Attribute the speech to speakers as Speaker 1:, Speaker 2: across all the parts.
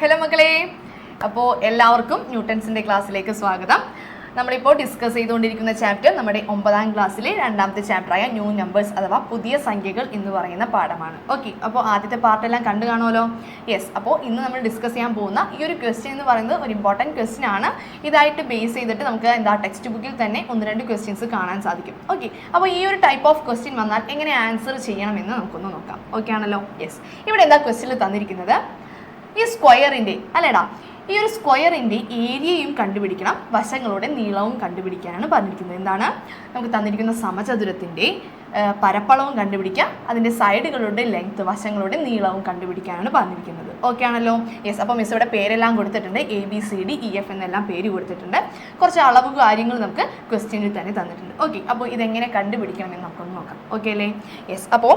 Speaker 1: Hello മക്കളെ. അപ്പോൾ എല്ലാവർക്കും ന്യൂട്ടൻസിന്റെ ക്ലാസ്സിലേക്ക് സ്വാഗതം. നമ്മളിപ്പോൾ ഡിസ്കസ് ചെയ്തുകൊണ്ടിരിക്കുന്ന ചാപ്റ്റർ നമ്മുടെ ഒമ്പതാം ക്ലാസ്സിലെ രണ്ടാമത്തെ ചാപ്റ്ററായ ന്യൂ നമ്പേഴ്സ് അഥവാ പുതിയ സംഖ്യകൾ എന്ന് പറയുന്ന പാഠമാണ്. ഓക്കെ അപ്പോൾ ആദ്യത്തെ പാർട്ടെല്ലാം കണ്ടു കാണുമല്ലോ? യെസ് അപ്പോൾ ഇന്ന് നമ്മൾ ഡിസ്കസ് ചെയ്യാൻ പോകുന്ന ഈ ഒരു ക്വസ്റ്റ്യൻ എന്ന് പറയുന്നത് ഒരു ഇമ്പോർട്ടന്റ് ക്വസ്റ്റ്യൻ ആണ്. ഇതായിട്ട് ബേസ് ചെയ്തിട്ട് നമുക്ക് എന്താ ടെക്സ്റ്റ് ബുക്കിൽ തന്നെ ഒന്ന് രണ്ട് ക്വസ്റ്റ്യൻസ് കാണാൻ സാധിക്കും. ഓക്കെ അപ്പോൾ ഈ ഒരു ടൈപ്പ് ഓഫ് ക്വസ്റ്റ്യൻ വന്നാൽ എങ്ങനെ ആൻസർ ചെയ്യണമെന്ന് നമുക്കൊന്ന് നോക്കാം. ഓക്കെ ആണല്ലോ? യെസ് ഇവിടെ എന്താ ക്വസ്റ്റ്യനിൽ തന്നിരിക്കുന്നത്? ഈ സ്ക്വയറിന്റെ അല്ലേടാ ഈ ഒരു സ്ക്വയറിന്റെ ഏരിയയും കണ്ടുപിടിക്കണം. വശങ്ങളുടെ നീളവും കണ്ടുപിടിക്കാനാണ് പറഞ്ഞിരിക്കുന്നത്. എന്താണ്? നമുക്ക് തന്നിരിക്കുന്ന സമചതുരത്തിന്റെ പരപ്പളവും കണ്ടുപിടിക്കാം. അതിന്റെ സൈഡുകളുടെ ലെങ്ത് വശങ്ങളുടെ നീളവും കണ്ടുപിടിക്കാനാണ് പറഞ്ഞിരിക്കുന്നത്. ഓക്കെ ആണല്ലോ? യെസ് അപ്പോൾ മിസ് ഇവിടെ പേരെല്ലാം കൊടുത്തിട്ടുണ്ട്. A B C D E F എന്നെല്ലാം പേര് കൊടുത്തിട്ടുണ്ട്. കുറച്ച് അളവ് കാര്യങ്ങൾ നമുക്ക് ക്വസ്റ്റ്യനിൽ തന്നെ തന്നിട്ടുണ്ട്. ഓക്കെ അപ്പോൾ ഇതെങ്ങനെ കണ്ടുപിടിക്കണമെന്ന് നമുക്കൊന്ന് നോക്കാം. ഓക്കെ അല്ലേ? യെസ് അപ്പോൾ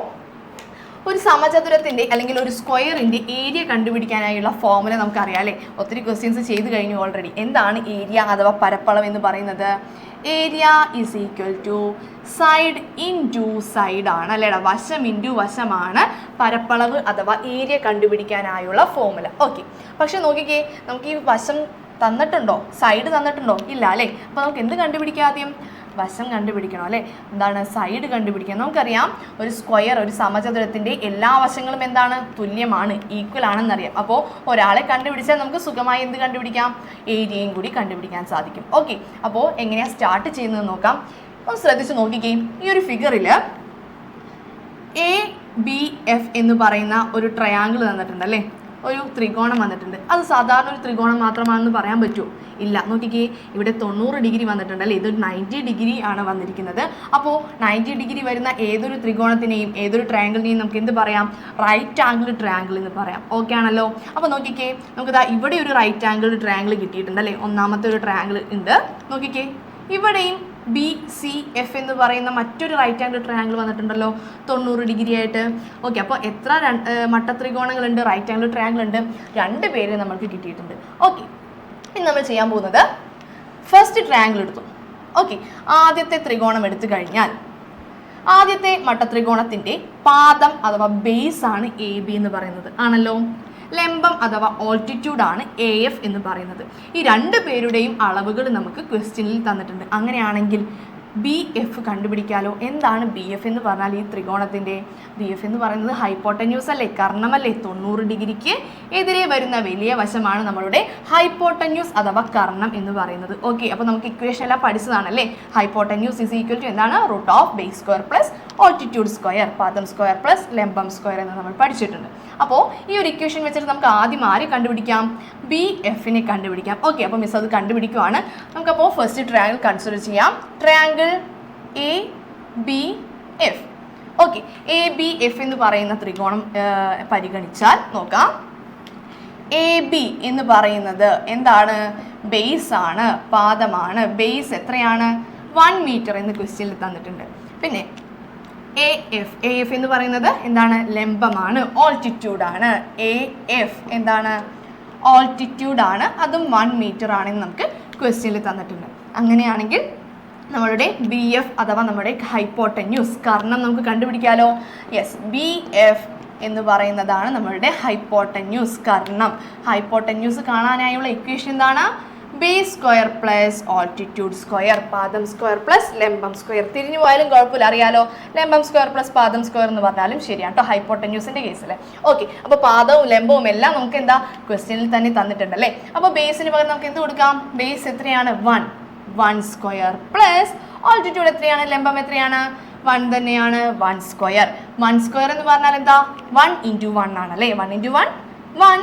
Speaker 1: ഒരു സമചതുരത്തിന്റെ അല്ലെങ്കിൽ ഒരു സ്ക്വയറിന്റെ ഏരിയ കണ്ടുപിടിക്കാനായുള്ള ഫോർമുല നമുക്കറിയാം അല്ലേ? ഒത്തിരി ക്വസ്റ്റ്യൻസ് ചെയ്തു കഴിഞ്ഞു ഓൾറെഡി എന്താണ് ഏരിയ അഥവാ പരപ്പളം എന്ന് പറയുന്നത്? Area is equal to side into side ആണ് അല്ലേടാ? വശം ഇൻ ടു വശമാണ് പരപ്പളവ് അഥവാ ഏരിയ കണ്ടുപിടിക്കാനായുള്ള ഫോർമുല ഓക്കെ പക്ഷെ നോക്കിക്കേ നമുക്ക് ഈ വശം തന്നിട്ടുണ്ടോ? സൈഡ് തന്നിട്ടുണ്ടോ? ഇല്ല അല്ലേ? അപ്പോൾ നമുക്ക് എന്ത് കണ്ടുപിടിക്കാം ആദ്യം? വശം കണ്ടുപിടിക്കണം അല്ലേ? എന്താണ്? സൈഡ് കണ്ടുപിടിക്കണം. നമുക്കറിയാം ഒരു സ്ക്വയർ ഒരു സമചതുരത്തിന്റെ എല്ലാ വശങ്ങളും എന്താണ്? തുല്യമാണ് ഈക്വൽ ആണെന്നറിയാം. അപ്പോൾ ഒരാളെ കണ്ടുപിടിച്ചാൽ നമുക്ക് സുഖമായി എന്ത് കണ്ടുപിടിക്കാം? ഏരിയയും കൂടി കണ്ടുപിടിക്കാൻ സാധിക്കും. ഓക്കെ അപ്പോൾ എങ്ങനെയാണ് സ്റ്റാർട്ട് ചെയ്യുന്നത് നോക്കാം. ഒന്ന് ശ്രദ്ധിച്ച് നോക്കിക്കേ. ഈ ഒരു ഫിഗറിൽ എ ബി എഫ് എന്ന് പറയുന്ന ഒരു ട്രയാങ്കിൾ തന്നിട്ടുണ്ട് അല്ലേ? ഒരു ത്രികോണം വന്നിട്ടുണ്ട്. അത് സാധാരണ ഒരു ത്രികോണം മാത്രമാണെന്ന് പറയാൻ പറ്റുമോ ഇല്ല നോക്കിക്കേ ഇവിടെ തൊണ്ണൂറ് ഡിഗ്രി വന്നിട്ടുണ്ട് അല്ലേ? ഇതൊരു നയന്റി ഡിഗ്രി ആണ് വന്നിരിക്കുന്നത്. അപ്പോൾ നയന്റി ഡിഗ്രി വരുന്ന ഏതൊരു ത്രികോണത്തിനെയും ഏതൊരു ട്രയാങ്കിളിനെയും നമുക്ക് എന്ത് പറയാം? റൈറ്റ് ആംഗിൾ ട്രയാങ്കിൾ എന്ന് പറയാം. ഓക്കെ ആണല്ലോ? അപ്പോൾ നോക്കിക്കേ നമുക്ക് ഇതാ ഇവിടെ ഒരു റൈറ്റ് ആംഗിൾ ട്രയാങ്കിൾ കിട്ടിയിട്ടുണ്ട് അല്ലേ? ഒന്നാമത്തെ ഒരു ട്രയാങ്കിൾ ഉണ്ട്. നോക്കിക്കേ ഇവിടെയും ബി സി എഫ് എന്ന് പറയുന്ന മറ്റൊരു റൈറ്റ് ആംഗിൾ ട്രയാങ്കിൾ വന്നിട്ടുണ്ടല്ലോ. തൊണ്ണൂറ് ഡിഗ്രി ആയിട്ട്. ഓക്കെ അപ്പോൾ എത്ര മട്ട മട്ടത്രികോണങ്ങളുണ്ട് റൈറ്റ് ആംഗിൾ ട്രയാങ്കിൾ ഉണ്ട്? രണ്ട് പേര് നമ്മൾക്ക് കിട്ടിയിട്ടുണ്ട്. ഓക്കെ ഇനി നമ്മൾ ചെയ്യാൻ പോകുന്നത് ഫസ്റ്റ് ട്രയാങ്കിൾ എടുത്തു. ഓക്കെ ആദ്യത്തെ ത്രികോണം എടുത്തു കഴിഞ്ഞാൽ ആദ്യത്തെ മട്ട മട്ടത്രികോണത്തിന്റെ പാദം അഥവാ ബേസ് ആണ് എ ബി എന്ന് പറയുന്നത്. ആണല്ലോ? ലംബം അഥവാ ഓൾട്ടിറ്റ്യൂഡ് ആണ് എ എഫ് എന്ന് പറയുന്നത്. ഈ രണ്ട് പേരുടെയും അളവുകൾ നമുക്ക് ക്വസ്റ്റ്യനിൽ തന്നിട്ടുണ്ട്. അങ്ങനെയാണെങ്കിൽ ബി എഫ് കണ്ടുപിടിക്കാലോ? എന്താണ് ബി എഫ് എന്ന് പറഞ്ഞാൽ ഈ ത്രികോണത്തിന്റെ ബി എഫ് എന്ന് പറയുന്നത്? ഹൈപ്പോട്ടന്യൂസ് അല്ലേ? കർണമല്ലേ? തൊണ്ണൂറ് ഡിഗ്രിക്ക് എതിരെ വരുന്ന വലിയ വശമാണ് നമ്മളുടെ ഹൈപ്പോട്ടന്യൂസ് അഥവാ കർണം എന്ന് പറയുന്നത്. ഓക്കെ അപ്പോൾ നമുക്ക് ഇക്വേഷൻ എല്ലാം പഠിച്ചതാണല്ലേ? ഹൈപ്പോട്ടന്യൂസ് ഇസ് ഈക്വൽ ടു എന്താണ്? Root of base square plus altitude square പാദം സ്ക്വയർ പ്ലസ് ലംബം സ്ക്വയർ എന്ന് നമ്മൾ പഠിച്ചിട്ടുണ്ട്. അപ്പോൾ ഈ ഒരു ഇക്വേഷൻ വെച്ചിട്ട് നമുക്ക് ആദ്യം ആരെ കണ്ടുപിടിക്കാം? ബി എഫിനെ കണ്ടുപിടിക്കാം. ഓക്കെ അപ്പോൾ മിസ് അത് കണ്ടുപിടിക്കുവാണ്. നമുക്കപ്പോൾ ഫസ്റ്റ് ട്രയാങ്കിൾ കൺസിഡർ ചെയ്യാം. Triangle A B F okay A B F എന്ന് പറയുന്ന ത്രികോണം പരിഗണിച്ചാൽ നോക്കാം. എ ബി എന്ന് പറയുന്നത് എന്താണ്? ബേസ് ആണ് പാദമാണ്. ബേസ് എത്രയാണ്? വൺ മീറ്റർ എന്ന് ക്വസ്റ്റ്യനിൽ തന്നിട്ടുണ്ട്. പിന്നെ എ എഫ് എ എഫ് എന്ന് പറയുന്നത് എന്താണ്? ലംബമാണ്. ഓൾട്ടിറ്റ്യൂഡ് ആണ്. എ എഫ് എന്താണ്? ഓൾട്ടിറ്റ്യൂഡ് ആണ്. അതും വൺ മീറ്റർ ആണെന്ന് നമുക്ക് ക്വസ്റ്റ്യനിൽ തന്നിട്ടുണ്ട്. അങ്ങനെയാണെങ്കിൽ നമ്മളുടെ ബി എഫ് അഥവാ നമ്മുടെ ഹൈപ്പോട്ടന്യൂസ് കർണം നമുക്ക് കണ്ടുപിടിക്കാലോ? യെസ് ബി എഫ് എന്ന് പറയുന്നതാണ് നമ്മളുടെ ഹൈപ്പോട്ടന്യൂസ് കർണം. ഹൈപ്പോട്ടന്യൂസ് കാണാനായുള്ള ഇക്വേഷൻ എന്താണ്? Base square plus altitude square പാദം സ്ക്വയർ പ്ലസ് ലംബം സ്ക്വയർ തിരിഞ്ഞു പോയാലും കുഴപ്പമില്ല. അറിയാലോ? ലംബം സ്ക്വയർ പ്ലസ് പാദം സ്ക്വയർ എന്ന് പറഞ്ഞാലും ശരിയാണ് കേട്ടോ ഹൈപ്പോട്ടന്യൂസിന്റെ കേസിൽ ഓക്കെ അപ്പോൾ പാദവും ലംബവും എല്ലാം നമുക്ക് എന്താ? ക്വസ്റ്റ്യനിൽ തന്നെ തന്നിട്ടുണ്ടല്ലേ അപ്പോൾ ബേസിന് പകരം നമുക്ക് എന്ത് കൊടുക്കാം? ബേസ് എത്രയാണ്? One one square plus altitude എത്രയാണ്? ലംബം എത്രയാണ്? വൺ തന്നെയാണ് വൺ സ്ക്വയർ വൺ സ്ക്വയർ എന്ന് പറഞ്ഞാൽ എന്താ? വൺ ഇന്റു വൺ ആണ് അല്ലേ? One into one one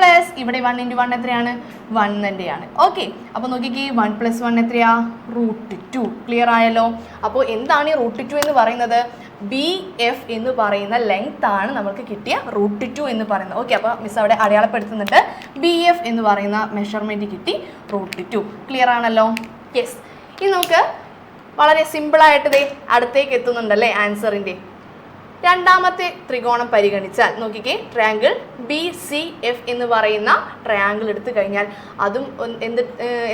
Speaker 1: plus ഇവിടെ വൺ ഇന്റു വൺ എത്രയാണ്? വൺ തന്നെയാണ്. ഓക്കെ അപ്പോൾ നോക്കിക്കേ വൺ പ്ലസ് വൺ എത്രയാ? റൂട്ട് ടു ക്ലിയർ ആയല്ലോ? അപ്പോൾ എന്താണ് ഈ റൂട്ട് ടു എന്ന് പറയുന്നത്? ബി എഫ് എന്ന് പറയുന്ന ലെങ്ത് ആണ് നമുക്ക് കിട്ടിയ റൂട്ട് ടു എന്ന് പറയുന്നത്. ഓക്കെ അപ്പോൾ മിസ് അവിടെ അടയാളപ്പെടുത്തുന്നുണ്ട്. ബി എഫ് എന്ന് പറയുന്ന മെഷർമെന്റ് കിട്ടി റൂട്ട് ടു ക്ലിയർ ആണല്ലോ? യെസ് ഇനി നമുക്ക് വളരെ സിമ്പിളായിട്ട് ദേ അടുത്തേക്ക് എത്തുന്നുണ്ടല്ലേ ആൻസറിന്റെ രണ്ടാമത്തെ ത്രികോണം പരിഗണിച്ചാൽ നോക്കിക്കേ ട്രയാങ്കിൾ ബി സി എഫ് എന്ന് പറയുന്ന ട്രയാങ്കിൾ എടുത്തു കഴിഞ്ഞാൽ അതും എന്ത്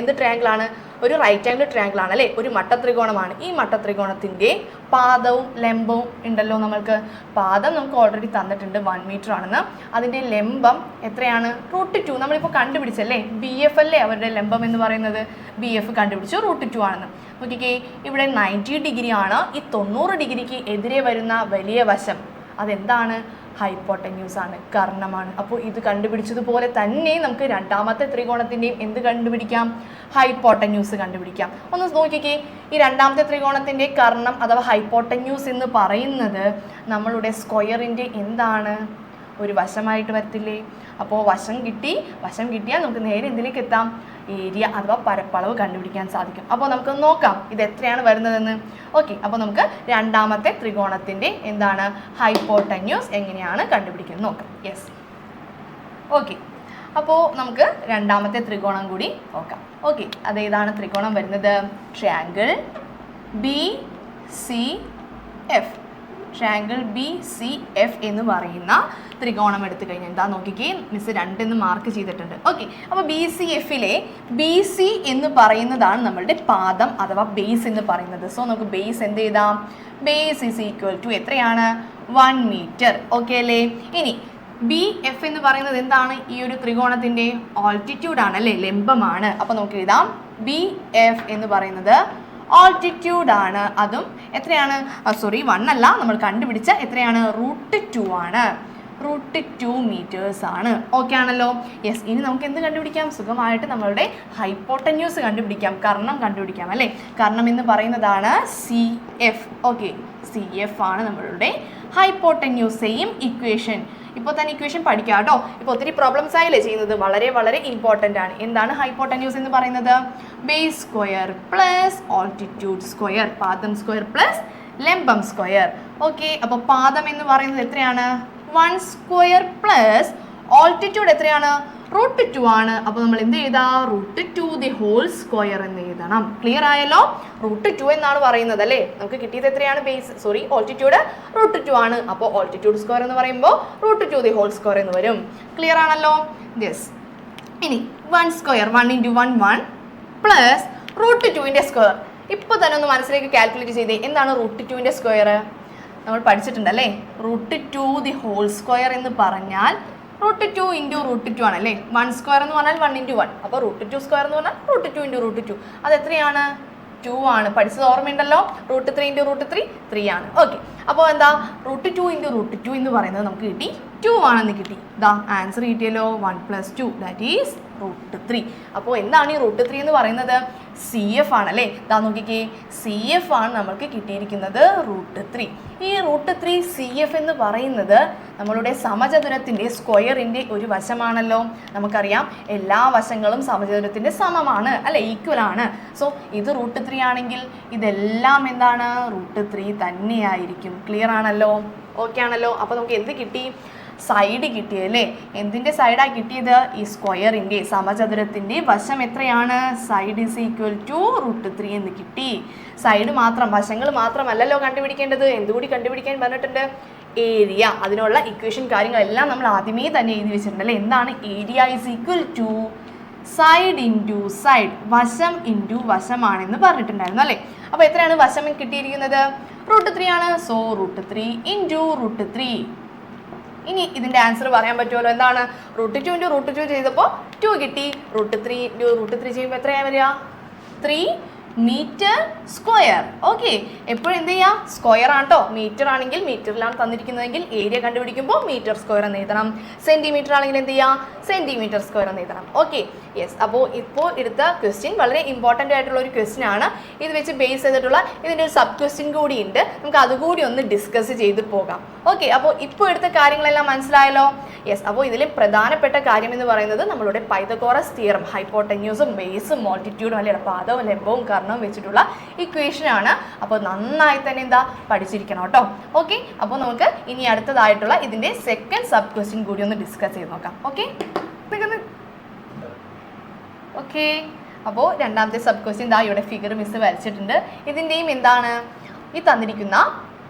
Speaker 1: എന്ത് ട്രയാങ്കിൾ ആണ്? ഒരു റൈറ്റ് ആംഗിൾ ട്രയാങ്കിൾ ആണ് അല്ലേ? ഒരു മട്ടത്രികോണമാണ്. ഈ മട്ടത്രികോണത്തിന്റെ പാദവും ലംബവും ഉണ്ടല്ലോ നമ്മൾക്ക്. പാദം നമുക്ക് ഓൾറെഡി തന്നിട്ടുണ്ട് വൺ മീറ്റർ ആണെന്ന്. അതിന്റെ ലംബം എത്രയാണ്? റൂട്ട് ടു നമ്മളിപ്പോൾ കണ്ടുപിടിച്ചല്ലേ? ബി എഫ് അല്ലേ അവരുടെ ലംബം എന്ന് പറയുന്നത്? ബി എഫ് കണ്ടുപിടിച്ചു റൂട്ട് ടു ആണെന്ന്. നോക്കിക്കേ ഇവിടെ നയന്റി ഡിഗ്രി ആണ് ഈ തൊണ്ണൂറ് ഡിഗ്രിക്ക് എതിരെ വരുന്ന വലിയ വശം. അതെന്താണ്? ഹൈപ്പോട്ടന്യൂസ് ആണ് കർണമാണ്. അപ്പോൾ ഇത് കണ്ടുപിടിച്ചതുപോലെ തന്നെ നമുക്ക് രണ്ടാമത്തെ ത്രികോണത്തിന്റെയും എന്ത് കണ്ടുപിടിക്കാം? ഹൈപ്പോട്ടന്യൂസ് കണ്ടുപിടിക്കാം. ഒന്ന് നോക്കിക്കേ ഈ രണ്ടാമത്തെ ത്രികോണത്തിന്റെ കർണം അഥവാ ഹൈപ്പോട്ടന്യൂസ് എന്ന് പറയുന്നത് നമ്മളുടെ സ്ക്വയറിന്റെ എന്താണ്? ഒരു വശമായിട്ട് വരത്തില്ലേ? അപ്പോൾ വശം കിട്ടി വശം കിട്ടിയാൽ നമുക്ക് നേരെ എന്തിലേക്ക് എത്താം? ഏരിയ അഥവാ പരപ്പളവ് കണ്ടുപിടിക്കാൻ സാധിക്കും. അപ്പോൾ നമുക്ക് നോക്കാം ഇത് എത്രയാണ് വരുന്നതെന്ന്. ഓക്കെ അപ്പോൾ നമുക്ക് രണ്ടാമത്തെ ത്രികോണത്തിന്റെ എന്താണ് ഹൈപ്പോട്ടന്യൂസ് എങ്ങനെയാണ് കണ്ടുപിടിക്കുന്നത് നോക്കാം. യെസ് ഓക്കെ അപ്പോൾ നമുക്ക് രണ്ടാമത്തെ ത്രികോണം കൂടി നോക്കാം. ഓക്കെ അതേതാണ് ത്രികോണം വരുന്നത്? Triangle B C F triangle B C F എന്ന് പറയുന്ന ത്രികോണം എടുത്തു കഴിഞ്ഞാൽ എന്താ നോക്കിക്കേ? മിസ് രണ്ടെന്ന് മാർക്ക് ചെയ്തിട്ടുണ്ട്. ഓക്കെ അപ്പോൾ ബി സി എഫിലെ ബി സി എന്ന് പറയുന്നതാണ് നമ്മളുടെ പാദം അഥവാ ബേസ് എന്ന് പറയുന്നത്. സോ നമുക്ക് ബേസ് എന്ത് ചെയ്താം ബേസ് ഇസ് ഈക്വൽ ടു എത്രയാണ്? വൺ മീറ്റർ ഓക്കെ അല്ലേ? ഇനി ബി എഫ് എന്ന് പറയുന്നത് എന്താണ്? ഈ ഒരു ത്രികോണത്തിന്റെ ഓൾട്ടിറ്റ്യൂഡാണ് അല്ലേ? ലംബമാണ്. അപ്പോൾ നമുക്ക് എഴുതാം. ബി എഫ് എന്ന് പറയുന്നത് ഓൾട്ടിറ്റ്യൂഡ് ആണ്. അതും എത്രയാണ്? സോറി വൺ അല്ല. നമ്മൾ കണ്ടുപിടിച്ച എത്രയാണ്? റൂട്ട് ടു ആണ്. റൂട്ട് ടു മീറ്റേഴ്സ് ആണ്. ഓക്കെ ആണല്ലോ? യെസ് ഇനി നമുക്ക് എന്ത് കണ്ടുപിടിക്കാം? സുഖമായിട്ട് നമ്മളുടെ ഹൈപ്പോട്ടന്യൂസ് കണ്ടുപിടിക്കാം. കർണം കണ്ടുപിടിക്കാം അല്ലേ? കർണം എന്ന് പറയുന്നതാണ് C F okay C F ആണ് നമ്മളുടെ ഹൈപ്പോട്ടന്യൂസ് സെയിം ഇക്വേഷൻ ഇപ്പോൾ തന്നെ ഇക്വേഷൻ പഠിക്കുക കേട്ടോ. ഇപ്പോൾ ഒത്തിരി പ്രോബ്ലംസ് ആയില്ലേ ചെയ്യുന്നത്? വളരെ വളരെ ഇമ്പോർട്ടന്റ് ആണ്. എന്താണ് ഹൈപ്പോട്ടന്യൂസ് എന്ന് പറയുന്നത്? Base square plus altitude square പാദം സ്ക്വയർ പ്ലസ് ലംബം സ്ക്വയർ ഓക്കെ അപ്പോൾ പാദം എന്ന് പറയുന്നത് എത്രയാണ്? വൺ സ്ക്വയർ പ്ലസ് ഓൾട്ടിറ്റ്യൂഡ് എത്രയാണ്? റൂട്ട് ടു ആണ്. അപ്പോൾ നമ്മൾ എന്ത് ചെയ്താ? Root two the whole square എന്ന് എഴുതണം. ക്ലിയർ ആയല്ലോ? റൂട്ട് ടു എന്നാണ് പറയുന്നത് അല്ലേ? നമുക്ക് കിട്ടിയത് എത്രയാണ്? Base sorry altitude root two ആണ്. അപ്പോൾ ഓൾട്ടിറ്റ്യൂഡ് സ്ക്വയർ എന്ന് പറയുമ്പോൾ root two the whole square എന്ന് വരും. ക്ലിയർ ആണല്ലോ? യെസ് ഇനി one square one into one one plus root ടുവിന്റെ സ്ക്വയർ ഇപ്പോൾ തന്നെ ഒന്ന് മനസ്സിലേക്ക് കാൽക്കുലേറ്റ് ചെയ്തേ. എന്താണ് റൂട്ട് ടുവിന്റെ സ്ക്വയർ നമ്മൾ പഠിച്ചിട്ടുണ്ട് അല്ലേ? Root two the whole square എന്ന് പറഞ്ഞാൽ root two into root two ആണ് അല്ലേ? വൺ സ്ക്വയർ എന്ന് പറഞ്ഞാൽ വൺ ഇന്റു വൺ. അപ്പോൾ റൂട്ട് ടു സ്ക്വയർ എന്ന് പറഞ്ഞാൽ root two into root two. അത് എത്രയാണ്? ടു ആണ്. പഠിച്ചത് ഓർമ്മയുണ്ടല്ലോ? Root three into root three three ആണ്. ഓക്കെ. അപ്പോൾ എന്താ? Root two into root two എന്ന് പറയുന്നത് നമുക്ക് കിട്ടി ടു ആണെന്ന് കിട്ടി. ദാ ആൻസർ കിട്ടിയല്ലോ. One plus two. That is root three. അപ്പോൾ എന്താണ് ഈ റൂട്ട് ത്രീ എന്ന് പറയുന്നത്? സി എഫ് ആണ് അല്ലേ? ദാ നോക്കിക്കേ. സി എഫ് ആണ് നമുക്ക് കിട്ടിയിരിക്കുന്നത് റൂട്ട് ത്രീ. ഈ റൂട്ട് ത്രീ സി എഫ് എന്ന് പറയുന്നത് നമ്മളുടെ സമചതുരത്തിന്റെ സ്ക്വയറിന്റെ ഒരു വശമാണല്ലോ. നമുക്കറിയാം എല്ലാ വശങ്ങളും സമചതുരത്തിന്റെ സമമാണ് അല്ലെ? ഈക്വൽ ആണ്. സോ ഇത് റൂട്ട് ത്രീ ആണെങ്കിൽ ഇതെല്ലാം എന്താണ്? റൂട്ട് ത്രീ തന്നെയായിരിക്കും. ക്ലിയർ ആണല്ലോ? ഓക്കെ ആണല്ലോ? അപ്പോൾ നമുക്ക് എന്ത് കിട്ടി? സൈഡ് കിട്ടിയല്ലേ? എന്തിന്റെ സൈഡാണ് കിട്ടിയത്? ഈ സ്ക്വയറിന്റെ സമചതുരത്തിന്റെ. വശം എത്രയാണ്? Side is equal to root three എന്ന് കിട്ടി. സൈഡ് മാത്രം വശങ്ങൾ മാത്രമല്ലല്ലോ കണ്ടുപിടിക്കേണ്ടത്. എന്തുകൂടി കണ്ടുപിടിക്കാൻ പറഞ്ഞിട്ടുണ്ട്? ഏരിയ അതിനുള്ള ഇക്വേഷൻ കാര്യങ്ങളെല്ലാം നമ്മൾ ആദ്യമേ തന്നെ എഴുതി വെച്ചിട്ടുണ്ട് അല്ലേ എന്താണ്? Area is equal to side into side വശം ഇന്റു വശമാണെന്ന് പറഞ്ഞിട്ടുണ്ടായിരുന്നു അല്ലേ? അപ്പോൾ എത്രയാണ് വശം കിട്ടിയിരിക്കുന്നത്? റൂട്ട് ത്രീ ആണ്. So root three into root three ഇനി ഇതിന്റെ ആൻസർ പറയാൻ പറ്റുമല്ലോ. എന്താണ്? Root two into root two ചെയ്തപ്പോൾ ടു കിട്ടി. Root three into root three ചെയ്യുമ്പോൾ എത്രയാണ് വരിക? ത്രീ മീറ്റർ സ്ക്വയർ ഓക്കെ എപ്പോഴും എന്ത് ചെയ്യുക സ്ക്വയർ ആണ് മീറ്റർ ആണെങ്കിൽ മീറ്ററിലാണ് തന്നിരിക്കുന്നതെങ്കിൽ ഏരിയ കണ്ടുപിടിക്കുമ്പോൾ മീറ്റർ സ്ക്വയർ എന്ന് എഴുതണം. സെന്റിമീറ്റർ ആണെങ്കിൽ എന്ത് ചെയ്യുക സെന്റിമീറ്റർ സ്ക്വയർ എന്ന് എഴുതണം. ഓക്കെ യെസ് അപ്പോൾ ഇപ്പോൾ എടുത്ത ക്വസ്റ്റ്യൻ വളരെ ഇമ്പോർട്ടന്റ് ആയിട്ടുള്ള ഒരു ക്വസ്റ്റ്യൻ ആണ്. ഇത് വെച്ച് ബേസ് ചെയ്തിട്ടുള്ള ഇതിന്റെ ഒരു സബ് ക്വസ്റ്റ്യൻ കൂടി ഉണ്ട്. നമുക്ക് അതുകൂടി ഒന്ന് ഡിസ്കസ് ചെയ്ത് പോകാം. ഓക്കെ അപ്പോൾ ഇപ്പോൾ എടുത്ത കാര്യങ്ങളെല്ലാം മനസ്സിലായല്ലോ? യെസ് അപ്പോൾ ഇതിൽ പ്രധാനപ്പെട്ട കാര്യം എന്ന് പറയുന്നത് നമ്മളുടെ പൈതകോറസ് തിയറം ഹൈപ്പോട്ടന്യൂസും ബേസും മോൾട്ടിറ്റ്യൂഡും അല്ലെങ്കിൽ പാദവും ലംബവും കർണവും വെച്ചിട്ടുള്ള ഇക്വേഷൻ ആണ്. അപ്പോൾ നന്നായി തന്നെ എന്താ പഠിച്ചിരിക്കണം കേട്ടോ. ഓക്കെ അപ്പോൾ നമുക്ക് ഇനി അടുത്തതായിട്ടുള്ള ഇതിന്റെ സെക്കൻഡ് സബ് ക്വസ്റ്റ്യൻ കൂടി ഒന്ന് ഡിസ്കസ് ചെയ്ത് നോക്കാം. ഓക്കെ ഓക്കെ അപ്പോൾ രണ്ടാമത്തെ സബ് ക്വസ്റ്റ്യൻ ഇതാ ഇവിടെ ഫിഗർ മിസ് വരച്ചിട്ടുണ്ട്. ഇതിന്റെയും എന്താണ്? ഈ തന്നിരിക്കുന്ന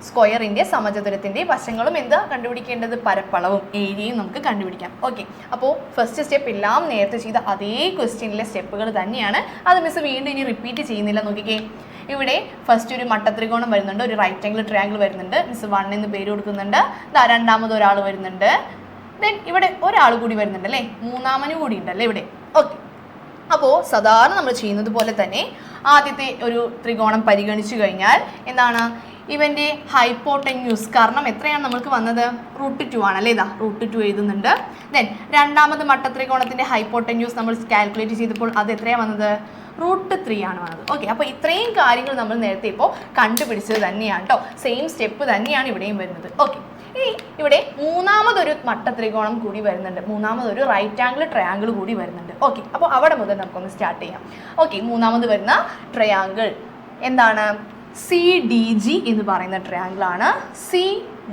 Speaker 1: സ്ക്വയറിന്റെ സമചതുരത്തിന്റെ വശങ്ങളും എന്താ കണ്ടുപിടിക്കേണ്ടത്? പരപ്പളവും ഏരിയയും നമുക്ക് കണ്ടുപിടിക്കാം. ഓക്കെ അപ്പോൾ ഫസ്റ്റ് സ്റ്റെപ്പ് എല്ലാം നേരത്തെ ചെയ്ത അതേ ക്വസ്റ്റ്യനിലെ സ്റ്റെപ്പുകൾ തന്നെയാണ്. അത് മിസ് വീണ്ടും ഇനി റിപ്പീറ്റ് ചെയ്യുന്നില്ല. നോക്കിക്കേ. ഇവിടെ ഫസ്റ്റ് ഒരു മട്ടത്രികോണം വരുന്നുണ്ട്. ഒരു റൈറ്റ് ആംഗിൾ ട്രയാംഗിൾ വരുന്നുണ്ട്. മിസ് വൺ എന്ന് പേര് കൊടുക്കുന്നുണ്ട്. രണ്ടാമത് ഒരാൾ വരുന്നുണ്ട്. ദെൻ ഇവിടെ ഒരാൾ കൂടി വരുന്നുണ്ട് അല്ലേ? മൂന്നാമന് കൂടി ഉണ്ടല്ലേ ഇവിടെ? ഓക്കെ അപ്പോൾ സാധാരണ നമ്മൾ ചെയ്യുന്നത് പോലെ തന്നെ ആദ്യത്തെ ഒരു ത്രികോണം പരിഗണിച്ചു കഴിഞ്ഞാൽ എന്താണ്? ഇവന്റെ ഹൈപ്പോട്ടന്യൂസ് കാരണം എത്രയാണ് നമ്മൾക്ക് വന്നത്? റൂട്ട് ടു ആണ് അല്ലേ? ഇതാ റൂട്ട് ടു എഴുതുന്നുണ്ട്. ദെൻ രണ്ടാമത് മട്ടത്രികോണത്തിന്റെ ഹൈപ്പോട്ടന്യൂസ് നമ്മൾ കാൽക്കുലേറ്റ് ചെയ്തപ്പോൾ അത് എത്രയാണ് വന്നത്? റൂട്ട് ത്രീ ആണ് വന്നത്. ഓക്കെ അപ്പോൾ ഇത്രയും കാര്യങ്ങൾ നമ്മൾ നേരത്തെ ഇപ്പോൾ കണ്ടുപിടിച്ചത് തന്നെയാണ് കേട്ടോ സെയിം സ്റ്റെപ്പ് തന്നെയാണ് ഇവിടെയും വരുന്നത്. ഓക്കെ ഇനി ഇവിടെ മൂന്നാമതൊരു മട്ട ത്രികോണം കൂടി വരുന്നുണ്ട്. മൂന്നാമതൊരു റൈറ്റ് ആംഗിൾ ട്രയാങ്കിൾ കൂടി വരുന്നുണ്ട്. ഓക്കെ അപ്പോൾ അവിടെ മുതൽ നമുക്കൊന്ന് സ്റ്റാർട്ട് ചെയ്യാം. ഓക്കെ മൂന്നാമത് വരുന്ന ട്രയാങ്കിൾ എന്താണ്? സി ഡി ജി എന്ന് പറയുന്ന ട്രയാങ്കിൾ ആണ് സി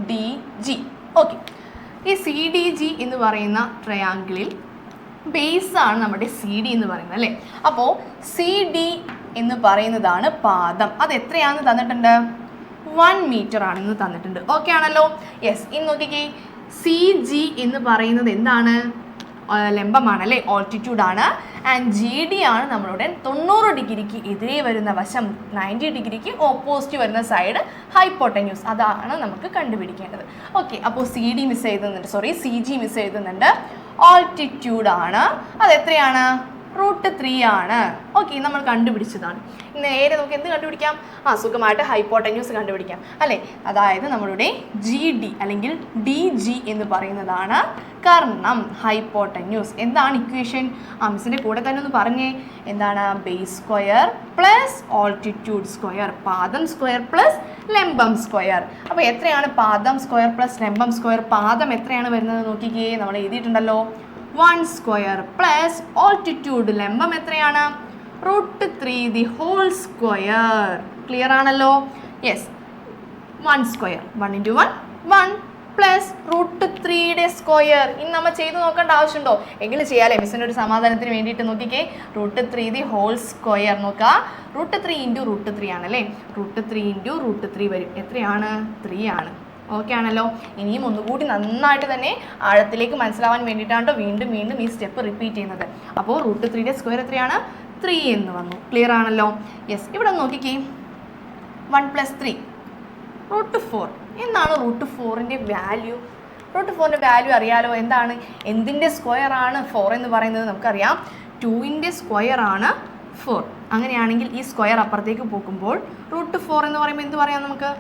Speaker 1: ഡി ജി ഓക്കെ ഈ സി ഡി ജി എന്ന് പറയുന്ന ട്രയാങ്കിളിൽ ബേസ് ആണ് നമ്മുടെ സി ഡി എന്ന് പറയുന്നത് അല്ലേ? അപ്പോൾ സി ഡി എന്ന് പറയുന്നതാണ് പാദം. അത് എത്രയാണെന്ന് തന്നിട്ടുണ്ട്? വൺ മീറ്റർ ആണെന്ന് തന്നിട്ടുണ്ട്. ഓക്കെ ആണല്ലോ? യെസ് ഇന്ന് നോക്കിക്കേ. സി ജി എന്ന് പറയുന്നത് എന്താണ്? ലംബമാണ് അല്ലേ ആണ്. ആൻഡ് ജി ഡി ആണ് നമ്മളുടെ തൊണ്ണൂറ് ഡിഗ്രിക്ക് എതിരെ വരുന്ന വശം. നയന്റി ഡിഗ്രിക്ക് ഓപ്പോസിറ്റ് വരുന്ന സൈഡ് ഹൈപ്പോട്ടന്യൂസ് അതാണ് നമുക്ക് കണ്ടുപിടിക്കേണ്ടത്. ഓക്കെ അപ്പോൾ സി ഡി മിസ് എഴുതുന്നുണ്ട് sorry C G miss altitude ആണ്. അത് എത്രയാണ് റൂട്ട് ത്രീ ആണ്. ഓക്കെ നമ്മൾ കണ്ടുപിടിച്ചതാണ്. നേരെ നമുക്ക് എന്ത് കണ്ടുപിടിക്കാം? ആ സുഖമായിട്ട് ഹൈപ്പോട്ടന്യൂസ് കണ്ടുപിടിക്കാം. അല്ലേ? അതായത് നമ്മളുടെ ജി ഡി അല്ലെങ്കിൽ ഡി ജി എന്ന് പറയുന്നതാണ് കാരണം ഹൈപ്പോട്ടന്യൂസ് എന്താണ് ഇക്വേഷൻ ആ മിസ്സിന്റെ കൂടെ തന്നെ ഒന്ന് പറഞ്ഞേ. എന്താണ്? Base square plus altitude square പാദം സ്ക്വയർ പ്ലസ് ലംബം സ്ക്വയർ അപ്പോൾ എത്രയാണ് പാദം സ്ക്വയർ പ്ലസ് ലംബം സ്ക്വയർ പാദം എത്രയാണ് വരുന്നത്? നോക്കിക്കേ. നമ്മൾ എഴുതിയിട്ടുണ്ടല്ലോ. വൺ സ്ക്വയർ പ്ലസ് ഓൾട്ടിറ്റ്യൂഡ് ലംബം എത്രയാണ്? Root three the whole square clear ആണല്ലോ? Yes one square one into one one plus root ത്രീയുടെ സ്ക്വയർ ഇനി നമ്മൾ ചെയ്ത് നോക്കേണ്ട ആവശ്യമുണ്ടോ? എങ്കിലും ചെയ്യാലേ. മിസ്സിന്റെ ഒരു സമാധാനത്തിന് വേണ്ടിയിട്ട് നോക്കിക്കേ. Root three the whole square നോക്കുക root three into root three ആണല്ലേ? Root three into root three വരും. എത്രയാണ്? ത്രീ ആണ്. ഓക്കെ ആണല്ലോ. ഇനിയും ഒന്നുകൂടി നന്നായിട്ട് തന്നെ ആഴത്തിലേക്ക് മനസ്സിലാവാൻ വേണ്ടിയിട്ടാണ് ട്ടോ വീണ്ടും വീണ്ടും ഈ സ്റ്റെപ്പ് റിപ്പീറ്റ് ചെയ്യുന്നത്. അപ്പോൾ റൂട്ട് ത്രീയുടെ സ്ക്വയർ എത്രയാണ്? ത്രീ എന്ന് വന്നു. ക്ലിയർ ആണല്ലോ? യെസ് ഇവിടെ നോക്കിക്കേ. One plus three root four എന്താണ് റൂട്ട് ഫോറിന്റെ വാല്യൂ റൂട്ട് ഫോറിന്റെ വാല്യൂ അറിയാലോ? എന്താണ്? എന്തിന്റെ സ്ക്വയർ ആണ് ഫോർ എന്ന് പറയുന്നത് നമുക്കറിയാം. ടുവിന്റെ സ്ക്വയർ ആണ് ഫോർ അങ്ങനെയാണെങ്കിൽ ഈ സ്ക്വയർ അപ്പുറത്തേക്ക് പോകുമ്പോൾ റൂട്ട് ഫോർ എന്ന് പറയുമ്പോൾ എന്ത് പറയാം നമുക്ക്?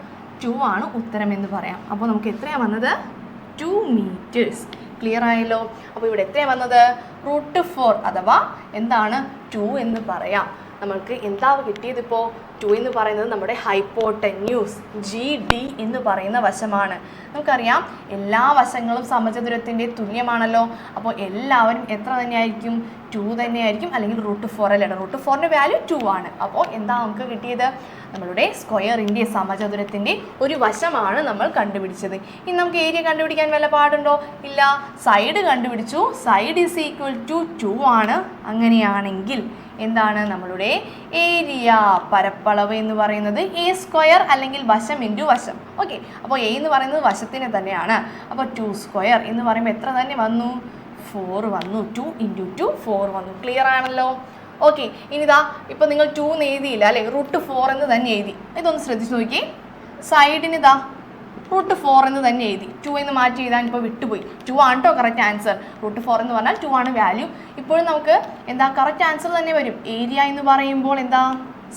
Speaker 1: ടു ആണ് ഉത്തരം എന്ന് പറയാം. അപ്പോൾ നമുക്ക് എത്രയാണ് വന്നത്? ടു മീറ്റേഴ്സ് ക്ലിയർ ആയല്ലോ? അപ്പോൾ ഇവിടെ എത്രയാണ് വന്നത്? റൂട്ട് ഫോർ അഥവാ എന്താണ് ടു എന്ന് പറയാം. നമ്മൾക്ക് എന്താ കിട്ടിയത് ഇപ്പോൾ ടു എന്ന് പറയുന്നത് നമ്മുടെ ഹൈപ്പോട്ടന്യൂസ് ജി ഡി എന്ന് പറയുന്ന വശമാണ്. നമുക്കറിയാം എല്ലാ വശങ്ങളും സമചതുരത്തിന്റെ തുല്യമാണല്ലോ. അപ്പോൾ എല്ലാവരും എത്ര തന്നെയായിരിക്കും? ടു തന്നെയായിരിക്കും അല്ലെങ്കിൽ റൂട്ട് ഫോർ അല്ലേ? റൂട്ട് ഫോറിന്റെ വാല്യൂ ടു ആണ്. അപ്പോൾ എന്താ നമുക്ക് കിട്ടിയത്? നമ്മളുടെ സ്ക്വയറിന്റെ സമചതുരത്തിന്റെ ഒരു വശമാണ് നമ്മൾ കണ്ടുപിടിച്ചത്. ഇനി നമുക്ക് ഏരിയ കണ്ടുപിടിക്കാൻ വല്ല പാടുണ്ടോ? ഇല്ല. സൈഡ് കണ്ടുപിടിച്ചു. Side is equal to two ആണ്. അങ്ങനെയാണെങ്കിൽ എന്താണ് നമ്മളുടെ ഏരിയ? പരപ്പളവ് എന്ന് പറയുന്നത് എ സ്ക്വയർ അല്ലെങ്കിൽ വശം ഇന്റു വശം. ഓക്കെ അപ്പോൾ എ എന്ന് പറയുന്നത് വശത്തിനെ തന്നെയാണ്. അപ്പോൾ ടു സ്ക്വയർ എന്ന് പറയുമ്പോൾ എത്ര തന്നെ വന്നു? ഫോർ വന്നു. ടു ഇന്റു ടു ഫോർ വന്നു. ക്ലിയർ ആണല്ലോ? ഓക്കെ ഇനിതാ ഇപ്പോൾ നിങ്ങൾ ടു എന്ന് എഴുതിയില്ല അല്ലേ? റൂട്ട് ഫോർ എന്ന് തന്നെ എഴുതി. ഇതൊന്ന് ശ്രദ്ധിച്ച് നോക്കി സൈഡിന് ഇതാ റൂട്ട് ഫോർ എന്ന് തന്നെ എഴുതി. ടു എന്ന് മാറ്റി എഴുതാൻ ഇപ്പോൾ വിട്ടുപോയി. ടു ആണ് കേട്ടോ കറക്റ്റ് ആൻസർ റൂട്ട് ഫോർ എന്ന് പറഞ്ഞാൽ ടു ആണ് വാല്യൂ ഇപ്പോഴും നമുക്ക് എന്താ? കറക്റ്റ് ആൻസർ തന്നെ വരും. ഏരിയ എന്ന് പറയുമ്പോൾ എന്താ?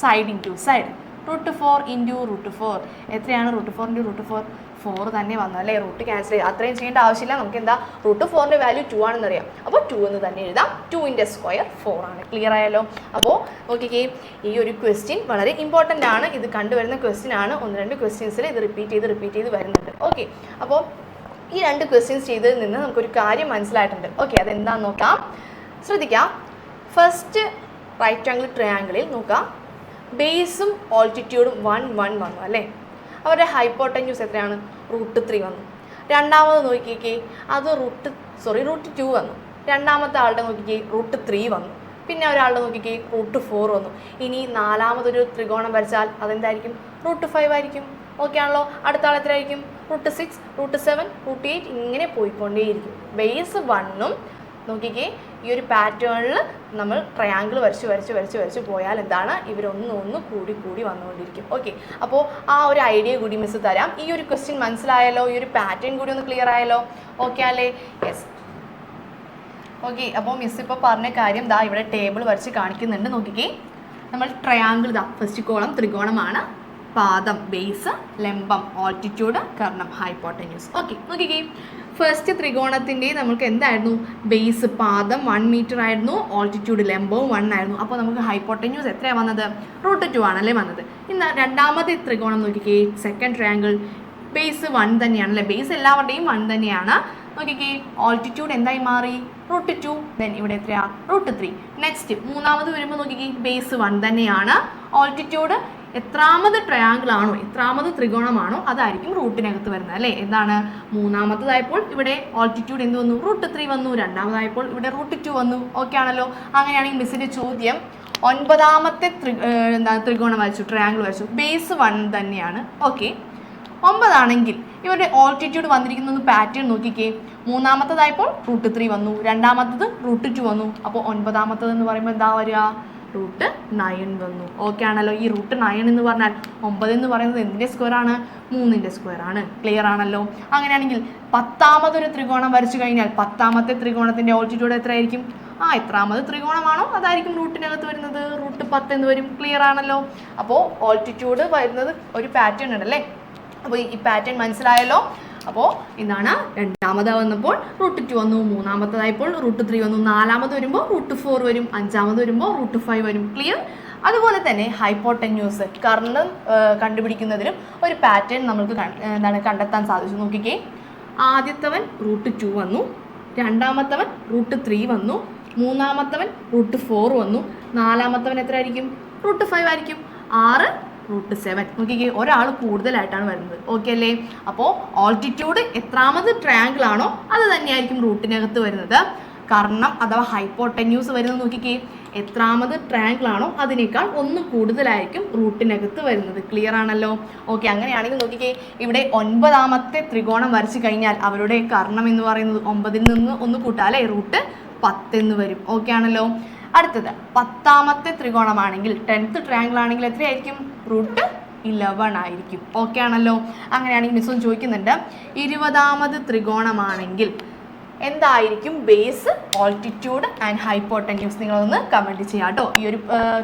Speaker 1: Side into side root four into root four. എത്രയാണ്? Root four into root four? Four തന്നെ വന്നു അല്ലേ? റൂട്ട് ക്യാൻസൽ ചെയ്യുക അത്രയും ചെയ്യേണ്ട ആവശ്യമില്ല. നമുക്ക് എന്താ റൂട്ട് ഫോറിന്റെ വാല്യൂ ടു ആണെന്ന് അറിയാം അപ്പോൾ ടു എന്ന് തന്നെ എഴുതാം. ടുവിന്റെ സ്ക്വയർ ഫോർ ആണ്. ക്ലിയർ ആയാലോ അപ്പോൾ നോക്കിക്കേ ഈ ഒരു ക്വസ്റ്റ്യൻ വളരെ ഇമ്പോർട്ടന്റ് ആണ്. ഇത് കണ്ടുവരുന്ന ക്വസ്റ്റ്യൻ ആണ്. ഒന്ന് രണ്ട് ക്വസ്റ്റ്യൻസിൽ ഇത് റിപ്പീറ്റ് ചെയ്ത് റിപ്പീറ്റ് ചെയ്ത് വരുന്നുണ്ട്. ഓക്കെ അപ്പോൾ ഈ രണ്ട് ക്വസ്റ്റ്യൻസ് ചെയ്തതിൽ നിന്ന് നമുക്കൊരു കാര്യം മനസ്സിലായിട്ടുണ്ട്. ഓക്കെ അതെന്താന്ന് നോക്കാം. ശ്രദ്ധിക്കാം. ഫസ്റ്റ് റൈറ്റ് ആംഗിൾ ട്രയാംഗിളിൽ നോക്കാം. ബേസും ഓൾട്ടിറ്റ്യൂഡും വൺ വൺ വന്നു അല്ലേ? അവരുടെ ഹൈപ്പോട്ടന്യൂസ് എത്രയാണ്? റൂട്ട് ത്രീ വന്നു. രണ്ടാമത് നോക്കിക്കേ അത് റൂട്ട് സോറി റൂട്ട് ടു വന്നു. രണ്ടാമത്തെ ആളുടെ നോക്കിക്കേ റൂട്ട് ത്രീ വന്നു. പിന്നെ ഒരാളുടെ നോക്കിക്കേ റൂട്ട് ഫോർ വന്നു. ഇനി നാലാമതൊരു ത്രികോണം വരച്ചാൽ അതെന്തായിരിക്കും? റൂട്ട് ഫൈവ് ആയിരിക്കും. ഓക്കെ ആണല്ലോ? അടുത്ത ആൾ എത്രയായിരിക്കും? Root six root seven root eight ഇങ്ങനെ പോയിക്കൊണ്ടേയിരിക്കും. ബേസ് വണ്ണും നോക്കിക്കേ ഈ ഒരു പാറ്റേണിൽ നമ്മൾ ട്രയാങ്കിൾ വരച്ച് വരച്ച് വരച്ച് വരച്ച് പോയാൽ എന്താണ്? ഇവരൊന്ന് ഒന്ന് കൂടി കൂടി വന്നുകൊണ്ടിരിക്കും. ഓക്കെ അപ്പോൾ ആ ഒരു ഐഡിയ കൂടി മിസ് തരാം. ഈ ഒരു ക്വസ്റ്റ്യൻ മനസ്സിലായല്ലോ? ഈ ഒരു പാറ്റേൺ കൂടി ഒന്ന് ക്ലിയർ ആയല്ലോ? ഓക്കെ അല്ലേ? യെസ് ഓക്കെ അപ്പോൾ മിസ് ഇപ്പോൾ പറഞ്ഞ കാര്യം ദാ ഇവിടെ ടേബിൾ വരച്ച് കാണിക്കുന്നുണ്ട്. നോക്കിക്കേ. നമ്മൾ ട്രയാങ്കിൾ ദാ ഫസ്റ്റ് കോളം ത്രികോണമാണ്. പാദം ബേസ് ലംബം ഓൾട്ടിറ്റ്യൂഡ് കർണം ഹൈപ്പോട്ടന്യൂസ് ഓക്കെ നോക്കിക്കേ. ഫസ്റ്റ് ത്രികോണത്തിന്റെ നമുക്ക് എന്തായിരുന്നു? ബേസ് പാദം വൺ മീറ്റർ ആയിരുന്നു. ഓൾട്ടിറ്റ്യൂഡ് ലംബവും വൺ ആയിരുന്നു. അപ്പോൾ നമുക്ക് ഹൈപ്പോട്ടന്യൂസ് എത്രയാണ് വന്നത്? റൂട്ട് ടു ആണല്ലേ വന്നത്. ഇന്ന് രണ്ടാമത്തെ ത്രികോണം നോക്കിക്കേ. സെക്കൻഡ് ട്രയാങ്കിൾ ബേസ് വൺ തന്നെയാണ് അല്ലേ ബേസ് എല്ലാവരുടെയും വൺ തന്നെയാണ്. നോക്കിക്കേ. ഓൾട്ടിറ്റ്യൂഡ് എന്തായി മാറി? റൂട്ട് ടു ദെൻ ഇവിടെ എത്രയാണ് റൂട്ട് ത്രീ നെക്സ്റ്റ് മൂന്നാമത് വരുമ്പോൾ നോക്കിക്കേ. ബേസ് വൺ തന്നെയാണ്. ഓൾട്ടിറ്റ്യൂഡ് എത്രാമത് ട്രയാങ്കിൾ ആണോ എത്രാമത് ത്രികോണമാണോ അതായിരിക്കും റൂട്ടിനകത്ത് വരുന്നത് അല്ലേ? എന്താണ്? മൂന്നാമത്തതായപ്പോൾ ഇവിടെ ഓൾട്ടിറ്റ്യൂഡ് എന്ത് വന്നു? റൂട്ട് ത്രീ വന്നു. രണ്ടാമതായപ്പോൾ ഇവിടെ റൂട്ട് ടു വന്നു. ഓക്കെ ആണല്ലോ. അങ്ങനെയാണെങ്കിൽ മിസ്സിന്റെ ചോദ്യം ഒൻപതാമത്തെ ത്രി എന്താ ത്രികോണം വരച്ചു ട്രയാങ്കിൾ വരച്ചു. ബേസ് വൺ തന്നെയാണ്. ഓക്കെ ഒമ്പതാണെങ്കിൽ ഇവരുടെ ഓൾട്ടിറ്റ്യൂഡ് വന്നിരിക്കുന്ന പാറ്റേൺ നോക്കിക്കേ. മൂന്നാമത്തതായപ്പോൾ റൂട്ട് ത്രീ വന്നു. രണ്ടാമത്തത് റൂട്ട് ടു വന്നു. അപ്പോൾ ഒൻപതാമത്തത് എന്ന് പറയുമ്പോൾ എന്താ വരിക? റൂട്ട് നയൻ വന്നു. ഓക്കെ ആണല്ലോ. ഈ റൂട്ട് നയൻ എന്ന് പറഞ്ഞാൽ ഒമ്പത് എന്ന് പറയുന്നത് എന്തിന്റെ സ്ക്വയർ ആണ്? മൂന്നിന്റെ സ്ക്വയർ ആണ്. ക്ലിയർ ആണല്ലോ? അങ്ങനെയാണെങ്കിൽ പത്താമതൊരു ത്രികോണം വരച്ചു കഴിഞ്ഞാൽ പത്താമത്തെ ത്രികോണത്തിന്റെ ഓൾട്ടിറ്റ്യൂഡ് എത്രയായിരിക്കും? ആ എത്രാമത് ത്രികോണമാണോ? അതായിരിക്കും റൂട്ടിനകത്ത് വരുന്നത്. റൂട്ട് പത്ത് എന്ന് വരും. ക്ലിയർ ആണല്ലോ? അപ്പോൾ ഓൾട്ടിറ്റ്യൂഡ് വരുന്നത് ഒരു പാറ്റേൺ ഉണ്ടല്ലേ? അപ്പോൾ ഈ പാറ്റേൺ മനസ്സിലായല്ലോ? അപ്പോൾ ഇതാണ് രണ്ടാമത് വന്നപ്പോൾ റൂട്ട് ടു വന്നു മൂന്നാമത്തതായപ്പോൾ റൂട്ട് ത്രീ വന്നു നാലാമത് വരുമ്പോൾ റൂട്ട് ഫോർ വരും അഞ്ചാമത് വരുമ്പോൾ റൂട്ട് ഫൈവ് വരും. ക്ലിയർ അതുപോലെ തന്നെ ഹൈപ്പോട്ടന്യൂസ് കർണ് കണ്ടുപിടിക്കുന്നതിനും ഒരു പാറ്റേൺ നമുക്ക് എന്താണ് കണ്ടെത്താൻ സാധിച്ചു. നോക്കിക്കേ. ആദ്യത്തവൻ റൂട്ട് ടു വന്നു രണ്ടാമത്തവൻ റൂട്ട് ത്രീ വന്നു മൂന്നാമത്തവൻ റൂട്ട് ഫോർ വന്നു നാലാമത്തവൻ എത്ര ആയിരിക്കും റൂട്ട് ഫൈവ് ആയിരിക്കും. ആറ് റൂട്ട് സെവൻ നോക്കിക്കേ ഒരാൾ കൂടുതലായിട്ടാണ് വരുന്നത്. ഓക്കെ അല്ലേ? അപ്പോൾ ഓൾട്ടിറ്റ്യൂഡ് എത്രാമത് ട്രയാങ്കിൾ ആണോ അത് തന്നെയായിരിക്കും റൂട്ടിനകത്ത് വരുന്നത്. കർണം അഥവാ ഹൈപ്പോട്ടന്യൂസ് വരുന്നത് നോക്കിക്കേ എത്രാമത് ട്രയാങ്കിൾ ആണോ അതിനേക്കാൾ ഒന്ന് കൂടുതലായിരിക്കും റൂട്ടിനകത്ത് വരുന്നത്. ക്ലിയർ ആണല്ലോ? ഓക്കെ അങ്ങനെയാണെങ്കിൽ നോക്കിക്കേ ഇവിടെ ഒൻപതാമത്തെ ത്രികോണം വരച്ചു കഴിഞ്ഞാൽ അവരുടെ കർണം എന്ന് പറയുന്നത് ഒമ്പതിൽ നിന്ന് ഒന്ന് കൂട്ടാലേ റൂട്ട് പത്തെന്ന് വരും. ഓക്കെ ആണല്ലോ? അടുത്തത് പത്താമത്തെ ത്രികോണമാണെങ്കിൽ ടെൻത്ത് ട്രയാങ്കിൾ ആണെങ്കിൽ എത്രയായിരിക്കും? റൂട്ട് ഇലവൺ ആയിരിക്കും. ഓക്കെ ആണല്ലോ? അങ്ങനെയാണെങ്കിൽ മിസ്സും ചോദിക്കുന്നുണ്ട്. ഇരുപതാമത് ത്രികോണമാണെങ്കിൽ എന്തായിരിക്കും? ബേസ് ഓൾട്ടിറ്റ്യൂഡ് ആൻഡ് ഹൈപ്പോട്ടന്യൂസ് നിങ്ങളൊന്ന് കമന്റ് ചെയ്യാം കേട്ടോ ഈ ഒരു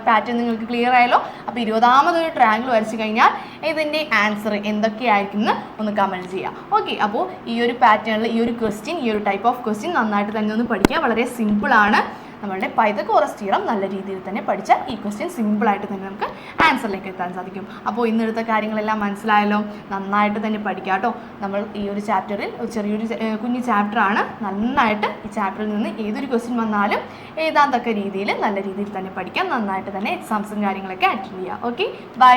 Speaker 1: പാറ്റേൺ നിങ്ങൾക്ക് ക്ലിയർ ആയല്ലോ? അപ്പോൾ ഇരുപതാമത് ഒരു ട്രാങ്കിൾ വരച്ച് കഴിഞ്ഞാൽ ഇതിന്റെ ആൻസർ എന്തൊക്കെയായിരിക്കും എന്ന് ഒന്ന് കമന്റ് ചെയ്യാം. ഓക്കെ അപ്പോൾ ഈ ഒരു പാറ്റേണിൽ ഈ ഒരു ക്വസ്റ്റ്യൻ ഈ ഒരു ടൈപ്പ് ഓഫ് ക്വസ്റ്റ്യൻ നന്നായിട്ട് തന്നെ ഒന്ന് പഠിക്കുക വളരെ സിമ്പിളാണ് നമ്മളുടെ പൈതകോറസ് തീറം നല്ല രീതിയിൽ തന്നെ പഠിച്ചാൽ ഈ ക്വസ്റ്റ്യൻ സിമ്പിളായിട്ട് തന്നെ നമുക്ക് ആൻസറിലേക്ക് എത്താൻ സാധിക്കും. അപ്പോൾ ഇന്നെടുത്ത കാര്യങ്ങളെല്ലാം മനസ്സിലായല്ലോ? നന്നായിട്ട് തന്നെ പഠിക്കുക കേട്ടോ. നമ്മൾ ഈ ഒരു ചാപ്റ്ററിൽ ചെറിയൊരു കുഞ്ഞു ചാപ്റ്ററാണ് നന്നായിട്ട് ഈ ചാപ്റ്ററിൽ നിന്ന് ഏതൊരു ക്വസ്റ്റ്യൻ വന്നാലും എഴുതാൻ തക്ക രീതിയിൽ നല്ല രീതിയിൽ തന്നെ പഠിക്കാം. നന്നായിട്ട് തന്നെ എക്സാംസും കാര്യങ്ങളൊക്കെ അറ്റൻഡ് ചെയ്യുക ഓക്കെ ബൈ